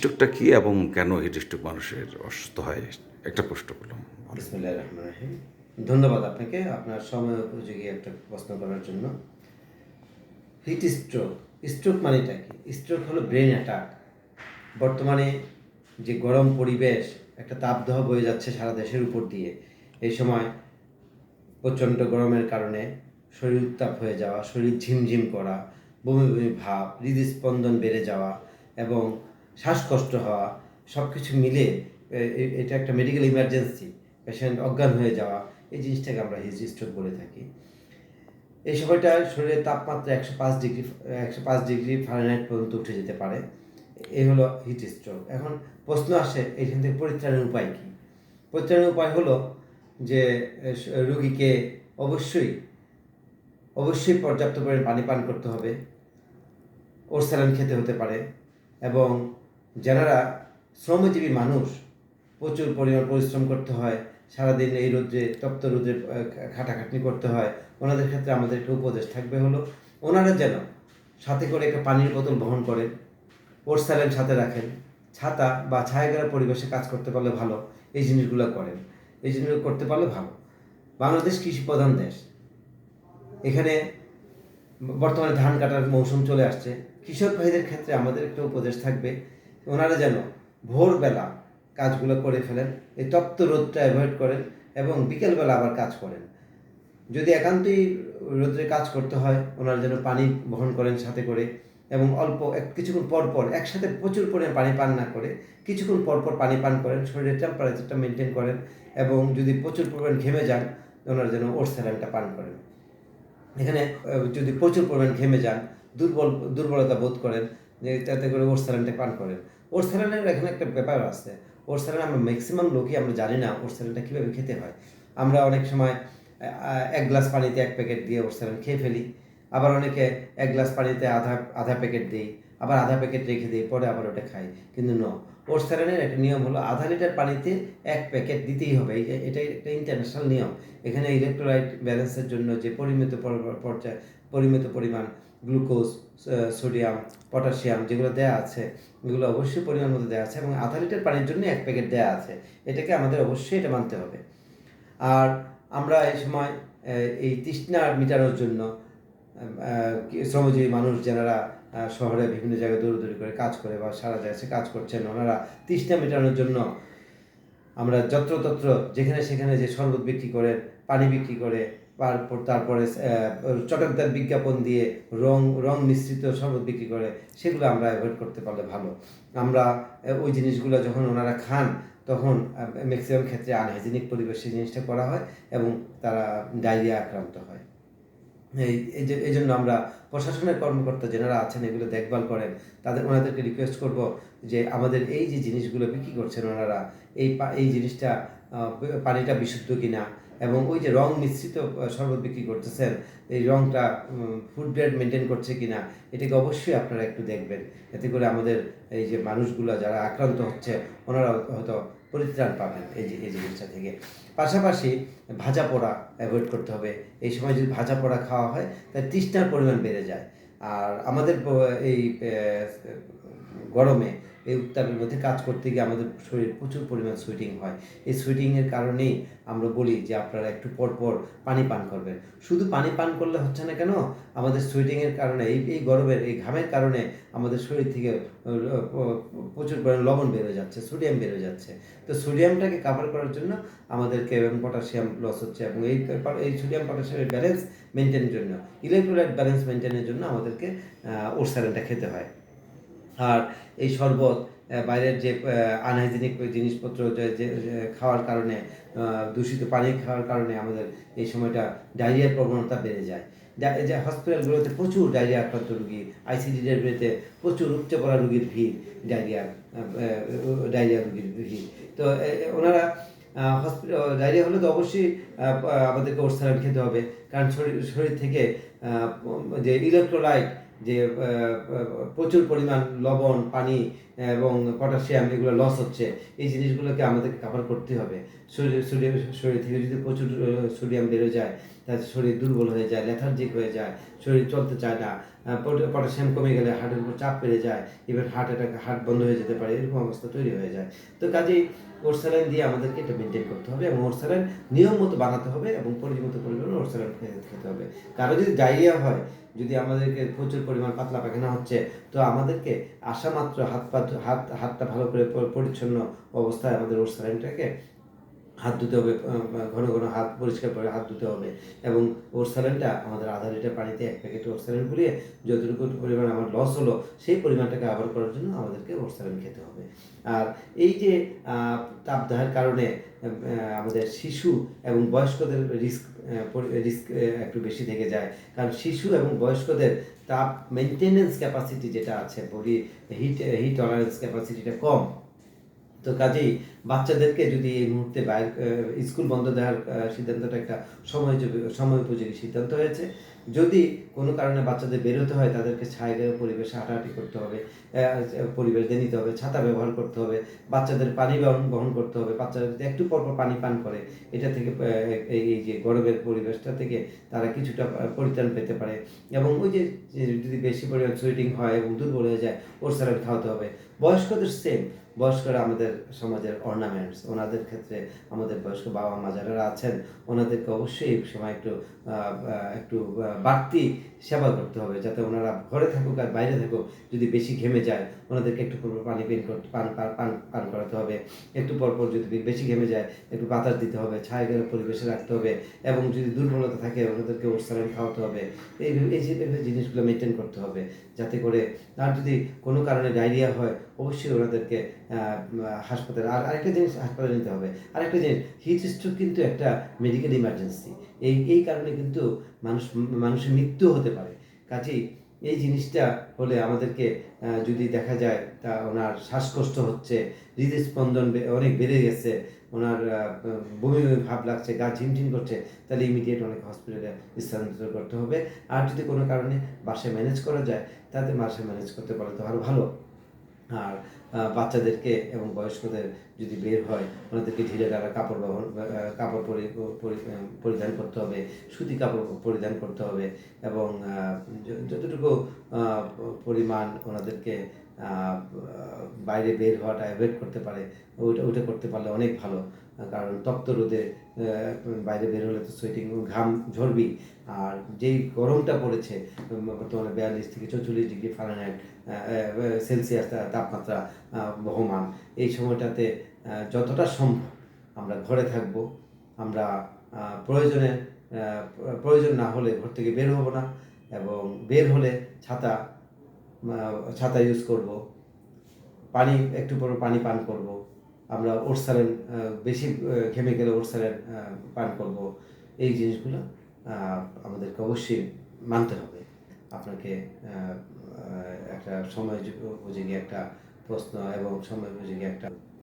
স্ট্রোকটা কি এবং কেন হিট স্ট্রোক মানুষের অসুস্থ হয়? একটা প্রশ্ন করলাম। ধন্যবাদ আপনাকে আপনার সময় উপযোগী একটা প্রশ্ন করার জন্য। Heat stroke. স্ট্রোক মানেটা কি? স্ট্রোক হলো ব্রেন অ্যাটাক। বর্তমানে যে গরম পরিবেশ, একটা তাপদাহ বয়ে যাচ্ছে সারা দেশের উপর দিয়ে। এই সময় প্রচণ্ড গরমের কারণে শরীর উত্তাপ হয়ে যাওয়া, শরীর ঝিমঝিম করা, বমি বমি ভাব, হৃদস্পন্দন বেড়ে যাওয়া এবং শ্বাসকষ্ট হওয়া সব কিছু মিলে এটা একটা মেডিকেল ইমার্জেন্সি পেশেন্ট অজ্ঞান হয়ে যাওয়া, এই জিনিসটাকে আমরা হিট স্ট্রোক বলে থাকি। এই সময়টা শরীরের তাপমাত্রা একশো পাঁচ ডিগ্রি একশো পাঁচ ডিগ্রি ফারেনহাইট পর্যন্ত উঠে যেতে পারে। এই হলো হিট স্ট্রোক এখন প্রশ্ন আসে এইখান থেকে পরিত্রাণের উপায় কী? পরিত্রাণের উপায় হলো যে রোগীকে অবশ্যই অবশ্যই পর্যাপ্ত পরিমাণে পানি পান করতে হবে। ওর স্যালাইন খেতে হতে পারে এবং যারা শ্রমজীবী মানুষ, প্রচুর পরিমাণ পরিশ্রম করতে হয়, সারাদিন এই রোদ্রে, তপ্ত রোদ্রে খাটাখাটনি করতে হয়, ওনাদের ক্ষেত্রে আমাদের একটা উপদেশ থাকবে হলো, ওনারা যেন সাথে করে একটা পানির বোতল বহন করেন ওর স্যালাইন সাথে রাখেন, ছাতা বা ছায়াগ্রা পরিবেশে কাজ করতে পারলে ভালো, এই জিনিসগুলো করেন, এই জিনিসগুলো করতে পারলে ভালো। বাংলাদেশ কৃষি প্রধান দেশ। এখানে বর্তমানে ধান কাটার মৌসুম চলে আসছে। কৃষক ভাইদের ক্ষেত্রে আমাদের একটা উপদেশ থাকবে ওনারা যেন ভোরবেলা কাজগুলো করে ফেলেন, এই তপ্ত রোদটা অ্যাভয়েড করেন এবং বিকেলবেলা আবার কাজ করেন। যদি একান্তই রোদ্রে কাজ করতে হয়, ওনারা যেন পানি বহন করেন সাথে করে এবং অল্প এক, কিছুক্ষণ পর পর একসাথে প্রচুর পরিমাণে পানি পান না করে কিছুক্ষণ পর পর পানি পান করেন, শরীরের টেম্পারেচারটা মেনটেন করেন এবং যদি প্রচুর পরিমাণ ঘেমে যান, ওনারা যেন ওর স্যালাইনটা পান করেন। এখানে যদি প্রচুর পরিমাণ ঘেমে যান, দুর্বল, দুর্বলতা বোধ করেন যে তাতে করে ওর স্যালাইনটা পান করেন। ওর স্যালাইনের এখানে একটা ব্যাপার আছে। ওর স্যালাইন আমরা ম্যাক্সিমাম লোকই, আমরা জানি না ওর স্যালাইনটা কীভাবে খেতে হয়। আমরা অনেক সময় এক গ্লাস পানিতে এক প্যাকেট দিয়ে ওর স্যালাইন খেয়ে ফেলি। আবার অনেকে এক গ্লাস পানিতে আধা আধা প্যাকেট দিই, আবার আধা প্যাকেট রেখে দিই, পরে আবার ওটা খাই। কিন্তু ন ওর স্যালাইনের একটা নিয়ম হলো আধা লিটার পানিতে এক প্যাকেট দিতেই হবে। এটাই একটা ইন্টারন্যাশনাল নিয়ম। এখানে ইলেকট্রোলাইট ব্যালেন্সের জন্য যে পরিমিত পর- পর্যায়, পরিমিত পরিমাণ গ্লুকোজ সোডিয়াম, পটাশিয়াম যেগুলো দেওয়া আছে, এগুলো অবশ্যই পরিমাণ মতো দেওয়া আছে এবং আধা লিটার পানির জন্য এক প্যাকেট দেওয়া আছে। এটাকে আমাদের অবশ্যই এটা মানতে হবে। আর আমরা এই সময় এই তৃষ্ণা মেটানোর জন্য শ্রমজীবী মানুষ যারা শহরে বিভিন্ন জায়গায় দৌড়দৌড়ি করে কাজ করে বা সারা দেশে কাজ করছেন, ওনারা তৃষ্ণা মেটানোর জন্য আমরা যত্রতত্র যেখানে সেখানে যে শরবত বিক্রি করে, পানি বিক্রি করে তারপর, তারপরে চটকদার বিজ্ঞাপন দিয়ে রং রং মিশ্রিত শরবত বিক্রি করে, সেগুলো আমরা অ্যাভয়েড করতে পারলে ভালো। আমরা ওই জিনিসগুলো যখন ওনারা খান, তখন ম্যাক্সিমাম ক্ষেত্রে আনহাইজেনিক পরিবেশে জিনিসটা করা হয় এবং তারা ডায়রিয়া আক্রান্ত হয়। এই এই জন্য আমরা প্রশাসনের কর্মকর্তা যারা আছেন, এগুলো দেখভাল করেন। তাদের, ওনাদেরকে রিকোয়েস্ট করব যে আমাদের এই যে জিনিসগুলো বিক্রি করছেন ওনারা, এই এই জিনিসটা পানিটা বিশুদ্ধ কিনা এবং ওই যে রং মিশ্রিত শরবত বিক্রি করতেছেন, এই রংটা ফুড গ্রেড মেনটেন করছে কিনা, এটাকে অবশ্যই আপনারা একটু দেখবেন। এতে করে আমাদের এই যে মানুষগুলো যারা আক্রান্ত হচ্ছে ওনারা হয়তো পরিত্রাণ পাবেন এই যে, এই জিনিসটা থেকে। পাশাপাশি ভাজা পোড়া অ্যাভয়েড করতে হবে। এই সময় যদি ভাজা পোড়া খাওয়া হয়, তাহলে তৃষ্ণার পরিমাণ বেড়ে যায়। আর আমাদের এই গরমে এই উত্তাপের মধ্যে কাজ করতে গিয়ে আমাদের শরীর প্রচুর পরিমাণ সুইটিং হয়। এই সুইটিংয়ের কারণেই আমরা বলি যে আপনারা একটু পর পর পানি পান করবেন। শুধু পানি পান করলে হচ্ছে না কেন? আমাদের সুইটিংয়ের কারণে, এই এই গরমের, এই ঘামের কারণে আমাদের শরীর থেকে প্রচুর পরিমাণ লবণ বেরো যাচ্ছে সোডিয়াম বেরো যাচ্ছে। তো সোডিয়ামটাকে কাভার করার জন্য আমাদেরকে এবং পটাশিয়াম লস হচ্ছে এবং এই এই সোডিয়াম পটাশিয়ামের ব্যালেন্স মেনটেনের জন্য ইলেকট্রোলাইট ব্যালেন্স মেনটেনের জন্য আমাদেরকে ওর স্যালাইনটা খেতে হয়। আর এই শরবত বাইরের যে আনহাইজেনিক জিনিসপত্র, যে- খাওয়ার কারণে দূষিত পানি খাওয়ার কারণে আমাদের এই সময়টা ডায়রিয়ার প্রবণতা বেড়ে যায়। যে হসপিটালগুলোতে প্রচুর ডায়রিয়া আক্রান্ত রুগী আইসিডিতে প্রচুর উপচে পড়া রুগীর ভিড়, ডায়রিয়া ডায়রিয়া রুগীর ভিড়। তো ওনারা হসপিটাল ডায়রিয়া হলে তো অবশ্যই আমাদেরকে ওর খেতে হবে। কারণ শরীর শরীর থেকে যে ইলেকট্রোলাইট যে প্রচুর পরিমাণ লবণ পানি এবং পটাশিয়াম এগুলো লস হচ্ছে, এই জিনিসগুলোকে আমাদেরকে কাভার করতে হবে। শরীর শরীর শরীর থেকে যদি প্রচুর সোডিয়াম বেরো যায়, তাহলে শরীর দুর্বল হয়ে যায় লেথার্জিক হয়ে যায়, শরীর চলতে চায় না পটাশিয়াম কমে গেলে হার্টের উপর চাপ বেড়ে যায় ইভেন হার্ট অ্যাটাক হার্ট বন্ধ হয়ে যেতে পারে, এরকম অবস্থা তৈরি হয়ে যায়। তো কাজেই ওরসালাইন দিয়ে আমাদেরকে এটা মেনটেন করতে হবে এবং ওরসালাইন নিয়ম মতো বানাতে হবে এবং পরিমিত পরিমাণে ওরসালাইন খেতে হবে। কারও যদি ডায়রিয়া হয়, যদি আমাদেরকে প্রচুর পরিমাণ পাতলা পায়খানা হচ্ছে, তো আমাদেরকে আসা মাত্র হাত পা হাত হাতটা ভালো করে পরিচ্ছন্ন অবস্থায় আমাদের ওর ওরসালাইনটাকে হাত ধুতে হবে ঘন ঘন হাত পরিষ্কার করে হাত ধুতে হবে। এবং ওর স্যালেনটা আমাদের আধা লিটার পানিতে এক প্যাকেট ওর স্যালেন গুলিয়ে যতটুকু পরিমাণ আমার লস হলো, সেই পরিমাণটাকে আবার করার জন্য আমাদেরকে ওর স্যালেন খেতে হবে। আর এই যে তাপদাহের কারণে আমাদের শিশু এবং বয়স্কদের রিস্ক রিস্ক একটু বেশি থেকে যায়। কারণ শিশু এবং বয়স্কদের তাপ মেনটেনেন্স ক্যাপাসিটি যেটা আছে বডি হিট হিট টলারেন্স ক্যাপাসিটিটা কম। তো কাজেই বাচ্চাদেরকে যদি এই মুহূর্তে স্কুল বন্ধ দেওয়ার সিদ্ধান্তটা একটা সময় সময় উপযোগী সিদ্ধান্ত হয়েছে। যদি কোনো কারণে বাচ্চাদের বেরোতে হয়, তাদেরকে ছায়াগায় পরিবেশে হাঁটাহাঁটি করতে হবে পরিবেশ দিয়ে নিতে হবে, ছাতা ব্যবহার করতে হবে, বাচ্চাদের পানি বহন করতে হবে, বাচ্চারা যদি একটু পর পর পানি পান করে, এটা থেকে এই যে গরমের পরিবেশটা থেকে তারা কিছুটা পরিত্রাণ পেতে পারে। এবং ওই যে যদি বেশি পরিমাণ সুইটিং হয় এবং দুর্বল হয়ে যায়, ওর স্যালাড খাওয়াতে হবে। বয়স্কদের সেম বয়স্করা আমাদের সমাজের অর্নামেন্টস ওনাদের ক্ষেত্রে আমাদের বয়স্ক বাবা মা যারা আছেন, ওনাদেরকে অবশ্যই এই সময় একটু একটু বাড়তি সেবা করতে হবে, যাতে ওনারা ঘরে থাকুক আর বাইরে থাকুক, যদি বেশি ঘেমে যায়, ওনাদেরকে একটু পর পর পানি পেন করতে, পান, পান- পান করাতে হবে, একটু পর পর যদি বেশি ঘেমে যায়, একটু বাতাস দিতে হবে, ছায়া পরিবেশে রাখতে হবে, এবং যদি দুর্বলতা থাকে, ওনাদেরকে ওরসালাইন খাওয়াতে হবে, এই এই জিনিসগুলো মেনটেন করতে হবে, যাতে করে আর যদি কোনো কারণে ডায়রিয়া হয়, অবশ্যই ওনাদেরকে হাসপাতালে, আর আরেকটা জিনিস হাসপাতালে নিতে হবে, আরেকটা জিনিস হিট স্ট্রোক কিন্তু একটা মেডিকেল ইমার্জেন্সি এই এই কারণে কিন্তু মানুষ, মানুষের মৃত্যু হতে পারে। কাজেই এই জিনিসটা হলে আমাদেরকে যদি দেখা যায় তা ওনার শ্বাসকষ্ট হচ্ছে, হৃদস্পন্দন অনেক বেড়ে গেছে, ওনার বমি বমি ভাব লাগছে, গা ঝিমঝিম করছে, তাহলে ইমিডিয়েট অনেক হসপিটালে স্থানান্তর করতে হবে। আর যদি কোনো কারণে বাসায় ম্যানেজ করা যায়, তাতে বাসায় ম্যানেজ করতে পারলে তো আরও ভালো। আর বাচ্চাদেরকে এবং বয়স্কদের যদি বের হয়, ওনাদেরকে ঢিলে ঢালা কাপড় ব্যবহার কাপড় পরি পরি- পরিধান করতে হবে, সুতি কাপড় পরিধান করতে হবে এবং যতটুকু পরিমাণ ওনাদেরকে বাইরে বের হওয়াটা অ্যাভয়েড করতে পারে, ওইটা ওইটা করতে পারলে অনেক ভালো। কারণ তপ্ত রোদে বাইরে বের হলে তো সোয়েটিং ঘাম ঝরবি আর যেই গরমটা পড়েছে বর্তমানে বিয়াল্লিশ থেকে চৌচল্লিশ ডিগ্রি ফারেনহাইট সেলসিয়াস তাপমাত্রা বহমান। এই সময়টাতে যতটা সম্ভব আমরা ঘরে থাকব। আমরা প্রয়োজনে প্রয়োজন না হলে ঘর থেকে বের হব না। এবং বের হলে ছাতা ছাতা ইউজ করব। পানি, একটু পর পানি পান করব। আমরা ওরসালেন বেশি ঘেমে গেলে ওরসালেন পান করব। এই জিনিসগুলো আমাদেরকে অবশ্যই মানতে হবে। আপনাকে একটা সময় উপযোগী একটা প্রশ্ন এবং সময় উপযোগী একটা